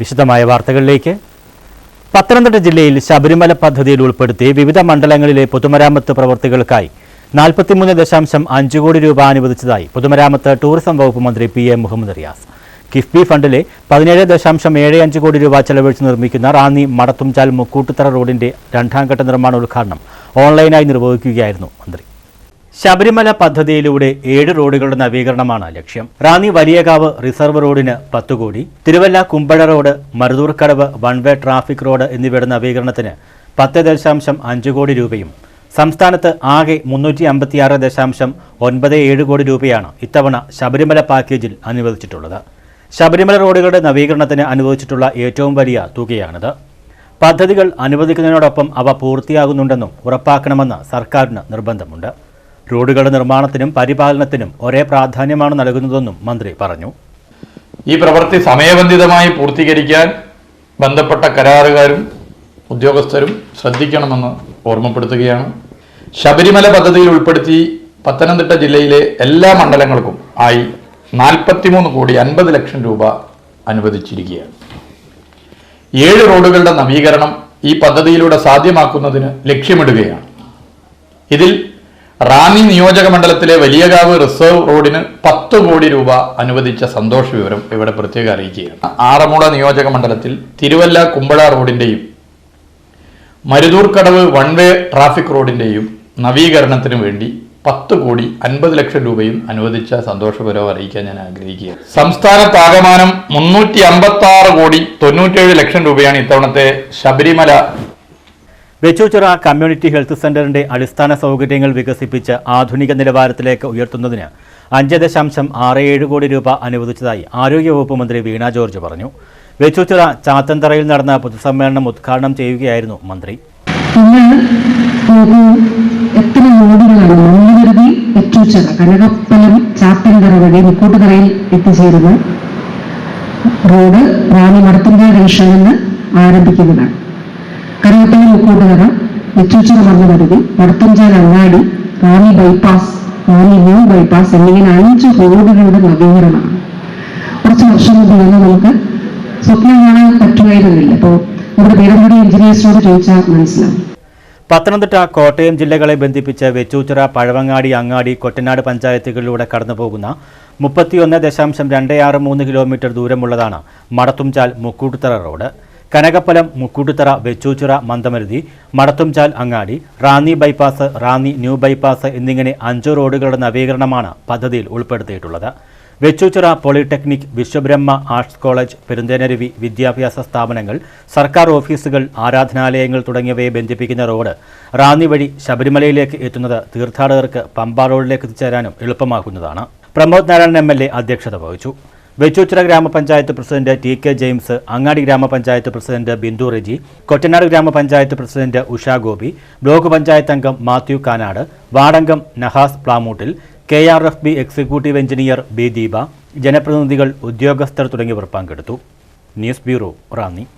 വിശദമായ വാർത്തകളിലേക്ക്. പത്തനംതിട്ട ജില്ലയിൽ ശബരിമല പദ്ധതിയിൽ ഉൾപ്പെടുത്തി വിവിധ മണ്ഡലങ്ങളിലെ പൊതുമരാമത്ത് പ്രവൃത്തികൾക്കായി നാൽപ്പത്തിമൂന്ന് ദശാംശം അഞ്ച് കോടി രൂപ അനുവദിച്ചതായി പൊതുമരാമത്ത് ടൂറിസം വകുപ്പ് മന്ത്രി പി എ മുഹമ്മദ് റിയാസ്. കിഫ്ബി ഫണ്ടിലെ പതിനേഴ് ദശാംശം ഏഴ് അഞ്ച് കോടി രൂപ ചെലവഴിച്ച് നിർമ്മിക്കുന്ന റാന്നി മടത്തുംചാൽ മുക്കൂട്ടുത്തറ റോഡിന്റെ രണ്ടാം ഘട്ട നിർമ്മാണ ഉദ്ഘാടനം ഓൺലൈനായി നിർവഹിക്കുകയായിരുന്നു മന്ത്രി. ശബരിമല പദ്ധതിയിലൂടെ ഏഴ് റോഡുകളുടെ നവീകരണമാണ് ലക്ഷ്യം. റാന്നി വലിയകാവ് റിസർവ് റോഡിന് പത്ത് കോടി. Thiruvalla Kumbazha road Maruthoorkadavu one way traffic road എന്നിവയുടെ നവീകരണത്തിന് പത്ത് ദശാംശം അഞ്ച് കോടി രൂപയും. സംസ്ഥാനത്ത് ആകെ മുന്നൂറ്റി അമ്പത്തിയാറ് ദശാംശം ഒൻപത് ഏഴ് കോടി രൂപയാണ് ഇത്തവണ ശബരിമല പാക്കേജിൽ അനുവദിച്ചിട്ടുള്ളത്. ശബരിമല റോഡുകളുടെ നവീകരണത്തിന് അനുവദിച്ചിട്ടുള്ള ഏറ്റവും വലിയ തുകയാണിത്. പദ്ധതികൾ അനുവദിക്കുന്നതിനോടൊപ്പം അവ പൂർത്തിയാകുന്നുണ്ടെന്നും ഉറപ്പാക്കണമെന്ന് സർക്കാരിന് നിർബന്ധമുണ്ട്. റോഡുകളുടെ നിർമ്മാണത്തിനും പരിപാലനത്തിനും ഒരേ പ്രാധാന്യമാണ് നൽകുന്നതെന്നും മന്ത്രി പറഞ്ഞു. ഈ പ്രവൃത്തി സമയബന്ധിതമായി പൂർത്തീകരിക്കാൻ ബന്ധപ്പെട്ട കരാറുകാരും ഉദ്യോഗസ്ഥരും ശ്രദ്ധിക്കണമെന്ന് ഓർമ്മപ്പെടുത്തുകയാണ്. ശബരിമല പദ്ധതിയിൽ ഉൾപ്പെടുത്തി പത്തനംതിട്ട ജില്ലയിലെ എല്ലാ മണ്ഡലങ്ങൾക്കും ആയി നാൽപ്പത്തിമൂന്ന് കോടി അൻപത് ലക്ഷം രൂപ അനുവദിച്ചിരിക്കുകയാണ്. ഏഴ് റോഡുകളുടെ നവീകരണം ഈ പദ്ധതിയിലൂടെ സാധ്യമാക്കുന്നതിന് ലക്ഷ്യമിടുകയാണ്. ഇതിൽ റാന്നി നിയോജക മണ്ഡലത്തിലെ വലിയകാവ് റിസർവ് റോഡിന് പത്ത് കോടി രൂപ അനുവദിച്ച സന്തോഷ വിവരം ഇവിടെ പ്രത്യേകം അറിയിക്കുകയാണ്. ആറന്മുള നിയോജക മണ്ഡലത്തിൽ തിരുവല്ല കുമ്പഴ റോഡിന്റെയും മരുതൂർക്കടവ് വൺ വേ ട്രാഫിക് റോഡിന്റെയും നവീകരണത്തിന് വേണ്ടി പത്ത് കോടി അൻപത് ലക്ഷം രൂപയും അനുവദിച്ച സന്തോഷപരവും അറിയിക്കാൻ ഞാൻ ആഗ്രഹിക്കുകയാണ്. സംസ്ഥാനത്താകമാനം മുന്നൂറ്റി അമ്പത്തി ആറ് കോടി തൊണ്ണൂറ്റേഴ് ലക്ഷം രൂപയാണ് ഇത്തവണത്തെ ശബരിമല വെച്ചൂച്ചിറ കമ്മ്യൂണിറ്റി ഹെൽത്ത് സെന്ററിന്റെ അടിസ്ഥാന സൗകര്യങ്ങൾ വികസിപ്പിച്ച് ആധുനിക നിലവാരത്തിലേക്ക് ഉയർത്തുന്നതിന് അഞ്ച് ദശാംശം ആറ് ഏഴ് കോടി രൂപ അനുവദിച്ചതായി ആരോഗ്യവകുപ്പ് മന്ത്രി വീണ ജോർജ് പറഞ്ഞു. വെച്ചൂച്ചിറ ചാത്തന്തറയിൽ നടന്ന പൊതുസമ്മേളനം ഉദ്ഘാടനം ചെയ്യുകയായിരുന്നു മന്ത്രി. റോഡ് റാണി ജംഗ്ഷനിൽ നിന്ന് ആരംഭിക്കുന്നതാണ്. Kanakappalam മുക്കൂട്ടുകര Vechoochira Mangalaruthi Madathumchal Angadi Rani bypass Rani new bypass എന്നിങ്ങനെ അഞ്ച് റോഡുകളുടെ നവീകരണമാണ്. കുറച്ച് വർഷം മുമ്പ് തന്നെ നമുക്ക് സ്വപ്നം കാണാൻ പറ്റുമായിരുന്നില്ല. അപ്പോൾ നമ്മുടെ പേരമ്പടി എഞ്ചിനീയേഴ്സിനോട് ചോദിച്ചാൽ മനസ്സിലാവും. പത്തനംതിട്ട കോട്ടയം ജില്ലകളെ ബന്ധിപ്പിച്ച് വെച്ചൂച്ചിറ പഴവങ്ങാടി അങ്ങാടി കൊട്ടനാട് പഞ്ചായത്തുകളിലൂടെ കടന്നുപോകുന്ന മുപ്പത്തിയൊന്ന് ദശാംശം രണ്ട് ആറ് മൂന്ന് kilometre ദൂരമുള്ളതാണ് Madathumchal Mukkoottuthara road. Kanakappalam Mukkoottuthara Vechoochira Mandamaruthi Madathumchal Angadi Ranni bypass Ranni new bypass എന്നിങ്ങനെ അഞ്ചു റോഡുകളുടെ നവീകരണമാണ് പദ്ധതിയിൽ ഉൾപ്പെടുത്തിയിട്ടുള്ളത്. Vechoochira polytechnic Vishwabrahma arts college Perunthenaruvi വിദ്യാഭ്യാസ സ്ഥാപനങ്ങൾ സർക്കാർ ഓഫീസുകൾ ആരാധനാലയങ്ങൾ തുടങ്ങിയവയെ ബന്ധിപ്പിക്കുന്ന റോഡ് റാന്നി വഴി ശബരിമലയിലേക്ക് എത്തുന്നത് തീർത്ഥാടകർക്ക് പമ്പ റോഡിലേക്ക് എത്തിച്ചേരാനും എളുപ്പമാക്കുന്നതാണ്. പ്രമോദ് നാരായണൻ എ അധ്യക്ഷത വഹിച്ചു. വെച്ചൂച്ചിറ ഗ്രാമപഞ്ചായത്ത് പ്രസിഡന്റ് ടി കെ ജെയിംസ് അങ്ങാടി ഗ്രാമപഞ്ചായത്ത് പ്രസിഡന്റ് ബിന്ദു റെജി കൊറ്റനാട് ഗ്രാമപഞ്ചായത്ത് പ്രസിഡന്റ് ഉഷാ ഗോപി ബ്ലോക്ക് പഞ്ചായത്ത് അംഗം Mathew Kanad വാർഡംഗം Nahas Plamoottil K R F B executive engineer B Deepa ജനപ്രതിനിധികൾ ഉദ്യോഗസ്ഥർ തുടങ്ങിയവർ പങ്കെടുത്തു. News bureau Ranni.